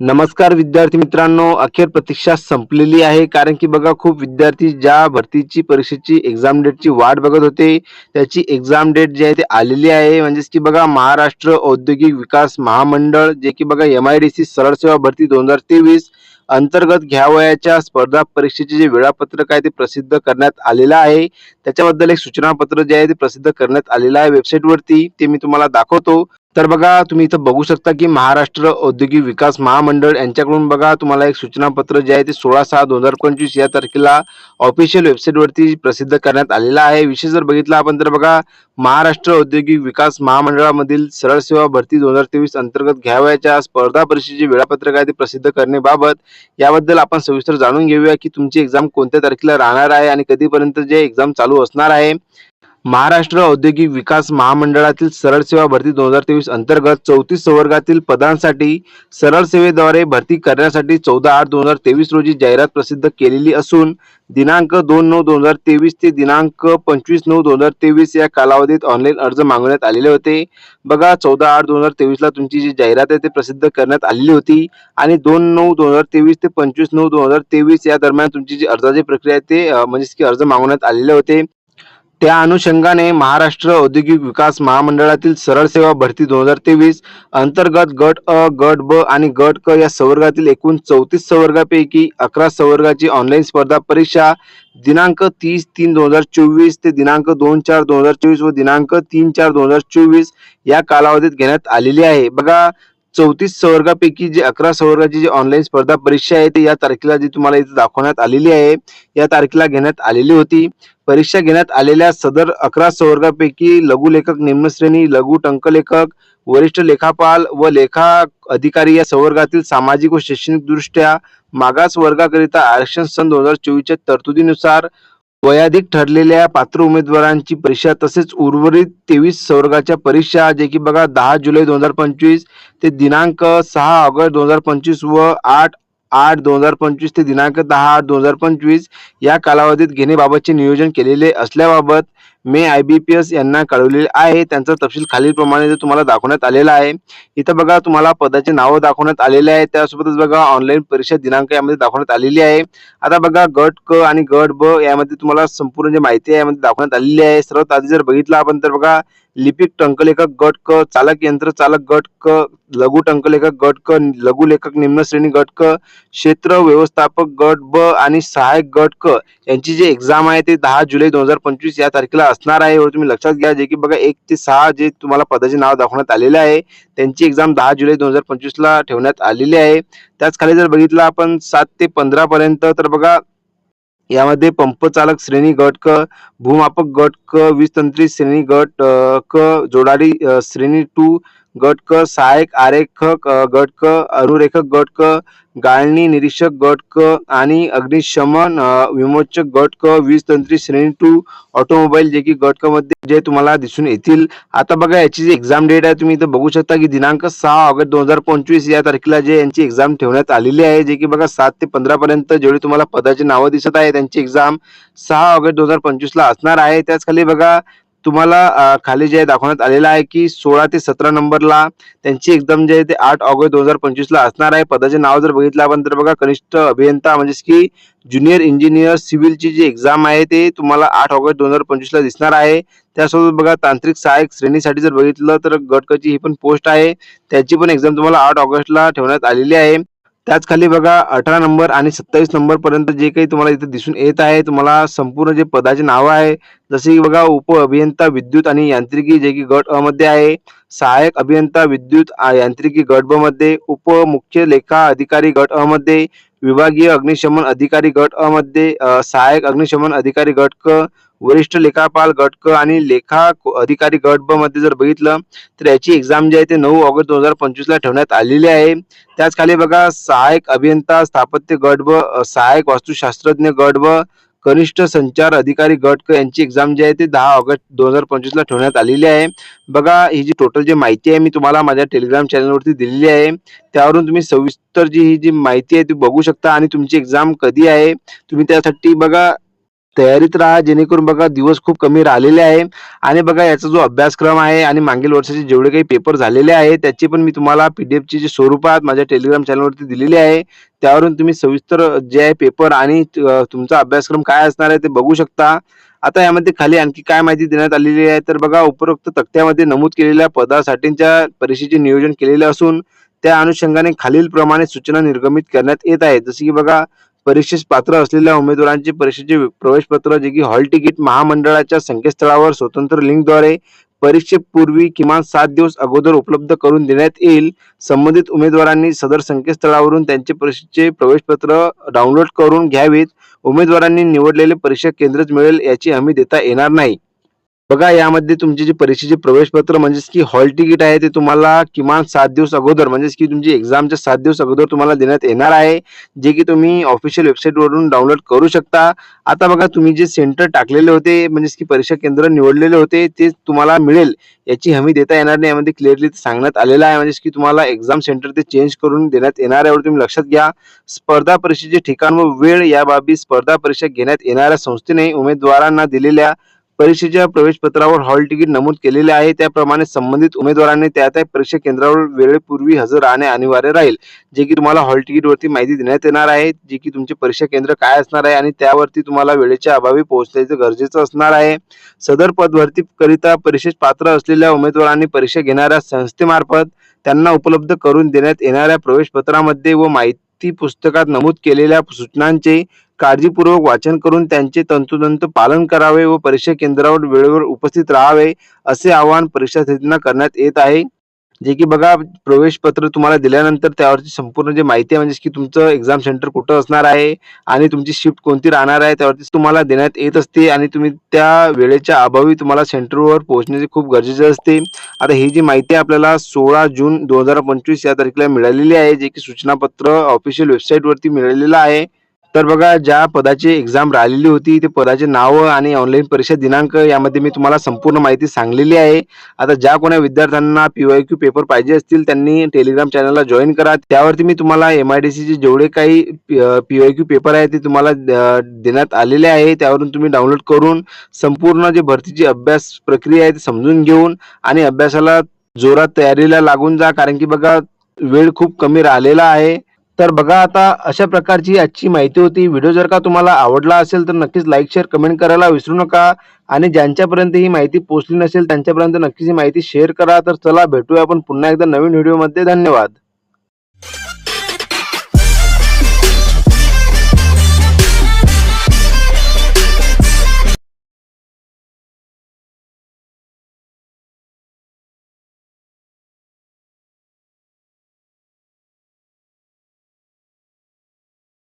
नमस्कार विद्यार्थी मित्रांनो अखेर प्रतीक्षा संपलेली आहे. कारण की बघा खूप विद्यार्थी ज्या भरतीची परीक्षेची एक्झाम डेटची वाट बघत होते त्याची एक्झाम डेट जी आहे ती आलेली आहे. म्हणजेच की बघा महाराष्ट्र औद्योगिक विकास महामंडळ जे की बघा एम आय डी सी सरळ सेवा भरती दोन हजार तेवीस अंतर्गत घ्यावयाच्या स्पर्धा परीक्षेचे जे वेळापत्रक आहे ते प्रसिद्ध करण्यात आलेलं आहे. त्याच्याबद्दल एक सूचनापत्र जे आहे ते प्रसिद्ध करण्यात आलेलं आहे वेबसाईटवरती ते मी तुम्हाला दाखवतो. तर बघा तुम्ही इथं बघू शकता की महाराष्ट्र औद्योगिक विकास महामंडळ यांच्याकडून बघा तुम्हाला एक सूचनापत्र जे आहे ते सोळा सहा दोन हजार पंचवीस या तारखेला ऑफिशियल वेबसाईटवरती प्रसिद्ध करण्यात आलेला आहे. विशेष जर बघितला आपण तर बघा महाराष्ट्र औद्योगिक विकास महामंडळामधील सरळ सेवा भरती दोन हजार तेवीस अंतर्गत घ्यावयाच्या स्पर्धा परीक्षेचे वेळापत्रक आहे ते प्रसिद्ध करण्याबाबत. याबद्दल आपण सविस्तर जाणून घेऊया की तुमची एक्झाम कोणत्या तारखेला राहणार आहे आणि कधीपर्यंत जे एक्झाम चालू असणार आहे. महाराष्ट्र औद्योगिक विकास महामंडळातील सरळ सेवा भरती दोन हजार तेवीस अंतर्गत चौतीस संवर्गातील पदांसाठी सरळ सेवेद्वारे भरती करण्यासाठी चौदा आठ दोन हजार तेवीस रोजी जाहिरात प्रसिद्ध केलेली असून दिनांक दोन नऊ दोन हजार तेवीस ते दिनांक पंचवीस नऊ दोन हजार तेवीस या कालावधीत ऑनलाईन अर्ज मागवण्यात आलेले होते. बघा चौदा आठ दोन हजार तेवीसला तुमची जी जाहिरात आहे ते प्रसिद्ध करण्यात आलेली होती आणि दोन नऊ दोन हजार तेवीस ते पंचवीस नऊ दोन हजार तेवीस या दरम्यान तुमची जी अर्जाची प्रक्रिया आहे ते म्हणजेच की अर्ज मागवण्यात आलेले होते. त्या अनुषंगाने महाराष्ट्र औद्योगिक विकास महामंडळातील सरळ सेवा भरती दोन हजार तेवीस अंतर्गत गट अ गट ब आणि गट क या संवर्गातील एकूण चौतीस संवर्गापैकी अकरा संवर्गाची ऑनलाईन स्पर्धा परीक्षा दिनांक तीस तीन दोन हजार चोवीस ते दिनांक दोन चार दोन हजार चोवीस व दिनांक तीन चार दोन हजार चोवीस या कालावधीत घेण्यात आलेली आहे. बघा चौतीस संवर्गापैकी जे अकरा संवर्गाची जी ऑनलाईन स्पर्धा परीक्षा आहे ती या तारखेला जी तुम्हाला इथे दाखवण्यात आलेली आहे या तारखेला घेण्यात आलेली होती. परीक्षा घेण्यात आलेल्या सदर अकरा संवर्गापैकी लघुलेखक निम्नश्रेणी लघु टंकलेखक वरिष्ठ लेखापाल व लेखा अधिकारी या संवर्गातील सामाजिक व शैक्षणिक दृष्ट्या मागास वर्गाकरिता आरक्षण सन दोन हजार चोवीसच्या तरतुदीनुसार वयाधिक ठरलेल्या पात्र उमेदवारांची परीक्षा तसेच उर्वरित तेवीस संवर्गाच्या परीक्षा जे की बघा दहा जुलै दोन हजार पंचवीस ते दिनांक सहा ऑगस्ट दोन हजार पंचवीस व आठ आठ दोन हजार पंचवीस ते दिनांक दहा आठ दोन हजार पंचवीस या कालावधीत घेण्याबाबतचे नियोजन केलेले असल्याबाबत मे आय बी पी एस यांना कळवलेले आहे. त्यांचा तपशील खालीलप्रमाणे तुम्हाला दाखवण्यात आलेला आहे. इथं बघा तुम्हाला पदाचे नावं दाखवण्यात आलेले आहे त्यासोबतच बघा ऑनलाईन परीक्षा दिनांक यामध्ये दाखवण्यात आलेली आहे. आता बघा गट क आणि गट ब यामध्ये तुम्हाला संपूर्ण जी माहिती आहे यामध्ये दाखवण्यात आलेली आहे. सर्वात आधी जर बघितलं आपण तर बघा लिपिक टंकलेखक गट क चालक यंत्र चालक गट क लघु टंकलेखक गट क लघु लेखक निम्न श्रेणी गट क क्षेत्र व्यवस्थापक गट ब आणि सहायक गट क. यांची जी एक्झाम आहे ते दहा जुलै दोन हजार पंचवीस या तारखेला असणार आहे. एवढं तुम्ही लक्षात घ्या जे की बघा एक ते सहा जे तुम्हाला पदाचे नाव दाखवण्यात आलेले आहे त्यांची एक्झाम दहा जुलै दोन हजार पंचवीसला ठेवण्यात आलेली आहे. त्याच खाली जर बघितलं आपण सात ते पंधरा पर्यंत तर बघा यामध्ये पंप चालक श्रेणी गट क भूमापक गट क वीज तंत्री श्रेणी गट क जोडारी श्रेणी टू गट क सहायक आरेखक गट क अनुरेखक गट क गाळणी निरीक्षक गट क आणि अग्निशमन विमोचक गट क वीज तंत्री श्रेणी टू ऑटोमोबाईल जे की गट क मध्ये जे तुम्हाला दिसून येतील. आता बघा याची जी एक्झाम डेट आहे तुम्ही इथं बघू शकता की दिनांक सहा ऑगस्ट दोन हजार पंचवीस या तारखेला जे यांची एक्झाम ठेवण्यात आलेली आहे जे की बघा सात ते पंधरा पर्यंत जेवढी तुम्हाला पदाची नावं दिसत आहे त्यांची एक्झाम सहा ऑगस्ट दोन हजार पंचवीसला असणार आहे. त्याच खाली बघा तुम्हाला खाली जे आहे दाखवण्यात आलेलं आहे की सोळा ते सतरा नंबरला त्यांची एक्झाम जे आहे ते आठ ऑगस्ट दोन हजार पंचवीस ला असणार आहे. पदाचे नाव जर बघितलं आपण तर बघा कनिष्ठ अभियंता म्हणजेच की ज्युनियर इंजिनियर सिव्हिलची जी एक्झाम आहे ते तुम्हाला आठ ऑगस्ट दोन हजार पंचवीस ला दिसणार आहे. त्यासोबत बघा तांत्रिक सहाय्यक श्रेणीसाठी जर बघितलं तर गटकची ही पण पोस्ट आहे. त्याची पण एक्झाम तुम्हाला आठ ऑगस्टला ठेवण्यात आलेली आहे. त्याच खाली बघा अठरा नंबर आणि सत्तावीस नंबर पर्यंत जे काही तुम्हाला इथे दिसून येत आहे तुम्हाला संपूर्ण जे पदाचे नावं आहे जसे की बघा उप अभियंता विद्युत आणि यांत्रिकी जे की गट अ मध्ये आहे सहाय्यक अभियंता विद्युत यांत्रिकी गट ब मध्ये उप मुख्य लेखा अधिकारी गट अ मध्ये विभागीय अग्निशमन अधिकारी गट अ मध्ये सहाय्यक अग्निशमन अधिकारी गट क वरिष्ठ लेखापाल गट क आणि लेखा अधिकारी गट ब मध्ये जर बघितलं तर याची एक्झाम जी आहे ते नऊ ऑगस्ट दोन हजार पंचवीस ला ठेवण्यात आलेली आहे. त्याच खाली बघा सहाय्यक अभियंता स्थापत्य गट ब सहायक सहाय्यक वास्तुशास्त्रज्ञ गट ब कनिष्ठ संचार अधिकारी गट क यांची एक्झाम जी आहे ते दहा ऑगस्ट दोन हजार पंचवीस ला ठेवण्यात आलेली आहे. बघा ही जी टोटल जी माहिती आहे मी तुम्हाला माझ्या टेलिग्राम चॅनलवरती दिलेली आहे. त्यावरून तुम्ही सविस्तर जी ही जी माहिती आहे ती बघू शकता आणि तुमची एक्झाम कधी आहे तुम्ही त्यासाठी बघा तयारीत राहा जेणेकरून बघा दिवस खूप कमी राहिलेले आहे. आणि बघा याचा जो अभ्यासक्रम आहे आणि मागील वर्षाचे जेवढे काही पेपर झालेले आहे त्याचे पण मी तुम्हाला पी डी जे स्वरूपात माझ्या टेलिग्राम चॅनलवरती दिलेले आहे. त्यावरून तुम्ही सविस्तर जे आहे पेपर आणि तुमचा अभ्यासक्रम काय असणार आहे ते बघू शकता. आता यामध्ये खाली आणखी काय माहिती देण्यात आलेली आहे तर बघा उपरोक्त तक्त्यामध्ये नमूद केलेल्या पदासाठीच्या परीक्षेचे नियोजन केलेले असून त्या अनुषंगाने खालील प्रमाणे सूचना निर्गमित करण्यात येत आहे. जसे की बघा परीक्षेस पात्र असलेल्या उमेदवारांचे परीक्षेचे प्रवेशपत्र जे की हॉल तिकीट महामंडळाच्या संकेतस्थळावर स्वतंत्र लिंकद्वारे परीक्षेपूर्वी किमान सात दिवस अगोदर उपलब्ध करून देण्यात येईल. संबंधित उमेदवारांनी सदर संकेतस्थळावरून त्यांचे परीक्षेचे प्रवेशपत्र डाउनलोड करून घ्यावेत. उमेदवारांनी निवडलेले परीक्षा केंद्रच मिळेल याची हमी देता येणार नाही. बघा यामध्ये तुमचे जे परीक्षेचे प्रवेश पत्र म्हणजेच की हॉल तिकीट आहे ते तुम्हाला किमान सात दिवस अगोदर म्हणजेच की तुमची एक्झामच्या सात दिवस अगोदर तुम्हाला देण्यात येणार आहे जे की तुम्ही ऑफिशियल वेबसाईटवरून डाउनलोड करू शकता. आता बघा तुम्ही जे सेंटर टाकलेले होते म्हणजेच की परीक्षा केंद्र निवडलेले होते ते तुम्हाला मिळेल याची हमी देता येणार नाही यामध्ये क्लिअरली सांगण्यात आलेलं आहे म्हणजेच की तुम्हाला एक्झाम सेंटर ते चेंज करून देण्यात येणार आहे तुम्ही लक्षात घ्या. स्पर्धा परीक्षेचे ठिकाण व वेळ या बाबी स्पर्धा परीक्षा घेण्यात येणाऱ्या संस्थेने उमेदवारांना दिलेल्या परीक्षेच्या प्रवेशपत्रावर हॉल तिकीट नमूद केलेले आहे. त्याप्रमाणे संबंधित उमेदवारांनी त्या त्या परीक्षा केंद्रावर वेळेपूर्वी हजर राहणे अनिवार्य राहील. जे की तुम्हाला हॉल तिकीटवरती माहिती देण्यात येणार आहे. जे की तुमचे परीक्षा केंद्र काय असणार आहे आणि त्यावरती तुम्हाला वेळेच्या अभावी पोहोचल्याचं गरजेचं असणार आहे. सदर पदभरती करिता पात्र असलेल्या उमेदवारांनी परीक्षा घेणाऱ्या संस्थेमार्फत त्यांना उपलब्ध करून देण्यात येणाऱ्या प्रवेशपत्रामध्ये व माहिती पुस्तकात नमूद केलेल्या सूचनांचे काळजीपूर्वक वाचन करून त्यांचे तंतोतंत पालन करावे व परीक्षा केंद्रावर वेळेवर उपस्थित राहावे असे आवाहन परीक्षार्थींना करण्यात येत आहे. जे की बघा प्रवेश पत्र तुम्हाला दिल्यानंतर त्यावरची संपूर्ण जे माहिती आहे म्हणजे की तुमचं एक्झाम सेंटर कुठं असणार आहे आणि तुमची शिफ्ट कोणती राहणार आहे त्यावरती तुम्हाला देण्यात येत असते आणि तुम्ही त्या वेळेच्या अभावी तुम्हाला सेंटरवर पोहोचण्याचे खूप गरजेचे असते. आता ही जी माहिती आपल्याला सोळा जून दोन हजार पंचवीस या तारखेला मिळालेली आहे जे की सूचनापत्र ऑफिशियल वेबसाईटवरती मिळालेलं आहे. तर बघा ज्या पदाची एक्झाम राहिलेली होती ते पदाचे नाव आणि ऑनलाईन परीक्षा दिनांक यामध्ये मी तुम्हाला संपूर्ण माहिती सांगलेली आहे. आता ज्या कोणा विद्यार्थ्यांना पीवाय क्यू पेपर पाहिजे असतील त्यांनी टेलिग्राम चॅनलला जॉईन करा. त्यावरती मी तुम्हाला एम आय डी सीचे जेवढे काही पीवाय क्यू पेपर आहे ते तुम्हाला देण्यात आलेले आहे. त्यावरून तुम्ही डाउनलोड करून संपूर्ण जे भरतीची अभ्यास प्रक्रिया आहे ती समजून घेऊन आणि अभ्यासाला जोरात तयारीला लागून जा. कारण की बघा वेळ खूप कमी राहिलेला आहे. तर बघा आता अशा प्रकारची आजची माहिती होती. व्हिडिओ जर का तुम्हाला आवडला असेल तर नक्कीच लाईक शेअर कमेंट करायला विसरू नका. आणि ज्यांच्यापर्यंत ही माहिती पोहोचली नसेल त्यांच्यापर्यंत नक्कीच ही माहिती शेअर करा. तर चला भेटूया आपण पुन्हा एकदा नवीन व्हिडिओमध्ये धन्यवाद.